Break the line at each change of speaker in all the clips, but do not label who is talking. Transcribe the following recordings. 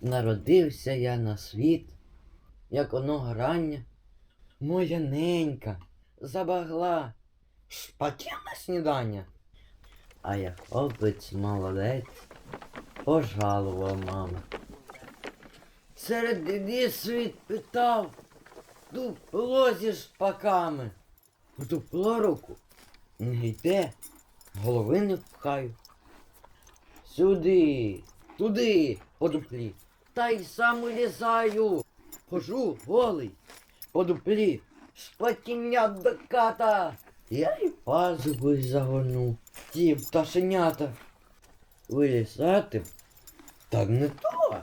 Народився я на світ, як оного рання, моя ненька забагла шпаків на снідання. А я хлопець молодець, пожалувала мама. Серед діді світ питав, дупло зі шпаками. В дупло руку не йде, голови не пхаю. Сюди, туди, по дуплі. Та й сам улізаю. Хожу голий по дуплі. Шпатіння до ката. Я й пазуху загорну. Ті пташенята. Вилізати? Так не то.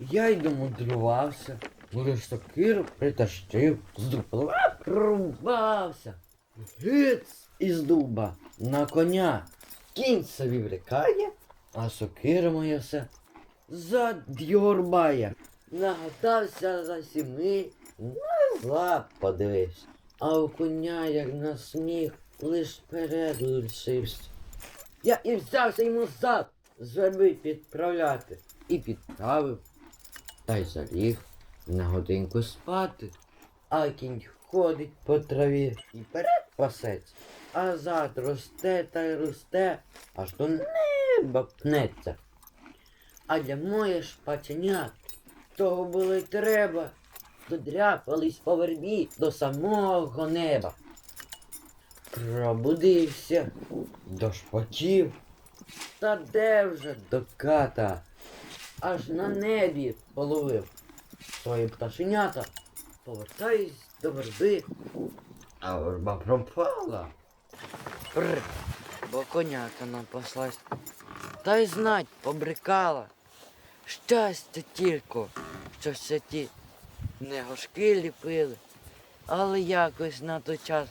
Я й домудрувався. Лиш сокиру притащив, з дупла рубався. Гиць із дуба на коня. Кінь собі врикає, а сокира моя все задьорбає. Нагадався за сіми, назад подивився. А у коня, як на сміх, лиш перед лишився. Я і взявся йому зад з верби підправляти. І підправив, та й заліг на годинку спати. А кінь ходить по траві і перед пасеться, а зад росте та й росте, аж до неба пнеться. А для моє шпаченят того було й треба. Додряпались по вербі до самого неба. Пробудився, дошпочив. Та де вже до ката? Аж на небі половив свої пташенята. Повертаюсь до верби, а верба пропала. Бо коняка напаслась. Та й знать побрикала. Щастя тільки, що все ті не гошки ліпили, але якось на той час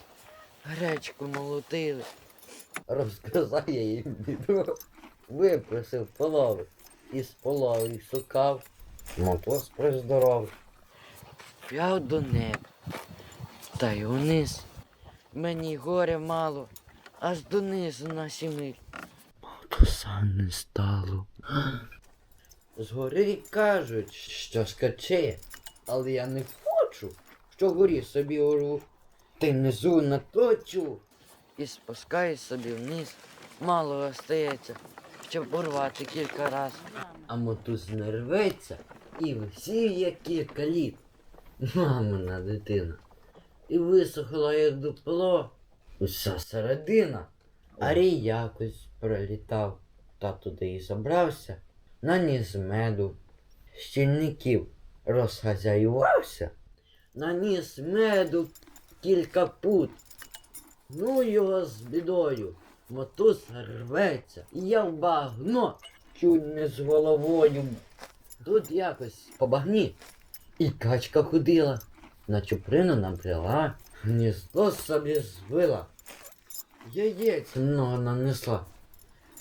гречку молотили. Розказав я їм біду, випросив полови, із полови шукав, мотос приздоровий. П'яв до неба, та й униз. Мені горя мало, аж донизу на сімиль. Мотоса не стало. Згори кажуть, що скаче, але я не хочу, що горі собі ору. Та й внизу наточу. І спускаюсь собі вниз, мало остається, щоб порвати кілька раз. А мотуз не рветься і висіє кілька літ. Мамина дитина. І висохла як дупло, уся середина. А рій якось пролітав, та туди і забрався, наніс меду, щільників розхазяювався, наніс меду кілька пут. Ну його з бідою, мотуз рветься, і я в багно чуть не з головою. Тут якось по багні. І качка ходила, на чуприну набрела, гніздо собі звила. Яєць много нанесла.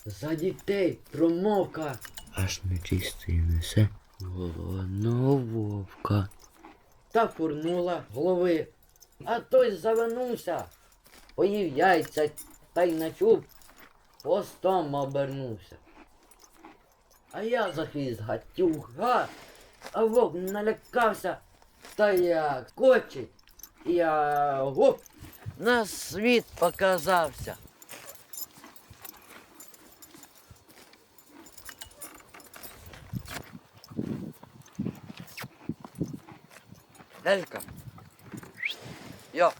За дітей промовка. Аж нечистий несе голодного вовка. Та фурнула голови. А той завинувся, поїв яйця та й начув, хвостом обернувся. А я за хвіст гатюга, а вовк налякався, та як скочить, і я гоп, на світ показався. Елька. Йо,